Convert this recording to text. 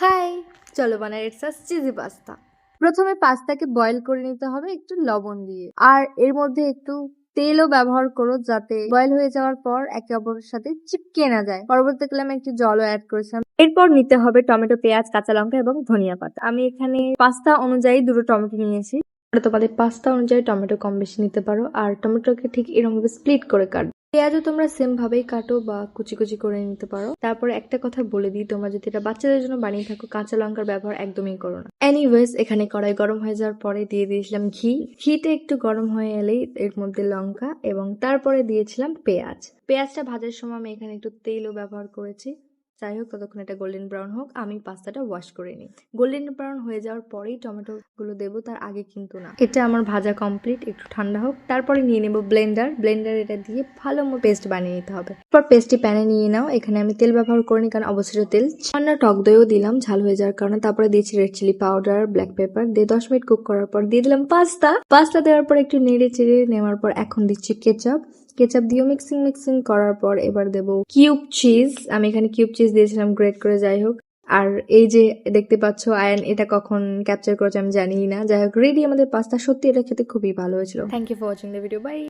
High, চলো বানাই একটা চিজি পাস্তা প্রথমে পাস্তাকে বয়েল করে নিতে হবে একটু লবণ দিয়ে। আর এর মধ্যে একটু তেলও ব্যবহার করো যাতে বয়েল হয়ে যাওয়ার পর একে অপরের সাথে চিপকে না যায়। পরবর্তীকালে আমি একটু জলও অ্যাড করেছিলাম। এরপর নিতে হবে টমেটো, পেঁয়াজ, কাঁচা লঙ্কা এবং ধনিয়া পাতা। আমি এখানে পাস্তা অনুযায়ী দুটো টমেটো নিয়েছি। তোমাদের পাস্তা অনুযায়ী টমেটো কম বেশি নিতে পারো। আর টমেটোকে ঠিক এরকম ভাবে স্প্লিট করে কাটবে। পেঁয়াজও তোমরা সেম ভাবেই কাটো বা কুচি কুচি করে নিতে পারো। তারপরে একটা কথা বলে দিই, তোমরা যদি এটা বাচ্চাদের জন্য বানিয়ে থাকো, কাঁচা লঙ্কার ব্যবহার একদমই করো না। এনিওয়েজ এখানে কড়াই গরম হয়ে যাওয়ার পরে দিয়ে দিয়েছিলাম ঘি। ঘিটা একটু গরম হয়ে এলেই এর মধ্যে লঙ্কা এবং তারপরে দিয়েছিলাম পেঁয়াজ। পেঁয়াজটা ভাজার সময় আমি এখানে একটু তেলও ব্যবহার করেছি। যাই হোক, ততক্ষণ এটা গোল্ডেন ব্রাউন হোক, আমি পাস্তাটা ওয়াশ করে নিই। গোল্ডেন ব্রাউন হয়ে যাওয়ার পরেই টমেটো গুলো দেবো, তার আগে কিন্তু না। এটা আমার ভাজা কমপ্লিট একটু ঠান্ডা হোক। তারপরে নিয়ে নেব ব্লেন্ডার ব্লেন্ডার এটা দিয়ে ভালো মতো পেস্ট বানিয়ে নিতে হবে। এরপর পেস্টটি প্যানে নিয়ে নাও। এখানে আমি তেল ব্যবহার করিনি, কারণ অবশ্যই তেল। সামান্য টক দইও দিলাম, ঝাল হয়ে যাওয়ার কারণে। তারপরে দিয়েছি red chili powder black pepper দিয়ে দশ মিনিট কুক করার পর দিয়ে দিলাম পাস্তা পাস্তা দেওয়ার পর একটু নেড়ে চেড়ে নেওয়ার পর এখন দিচ্ছি কেচাপ কেচাপ দিয়েও মিক্সিং মিক্সিং করার পর এবার দেব কিউব চিজ আমি এখানে কিউব চিজ দিয়েছিলাম গ্রেট করে যাই হোক। আর এই যে দেখতে পাচ্ছ আয়ন এটা কখন ক্যাপচার করেছে আমি জানি না। যাই হোক রেডি আমাদের পাস্তা সত্যি এটা খেতে খুবই ভালো হয়েছিল। Thank you for watching the video bye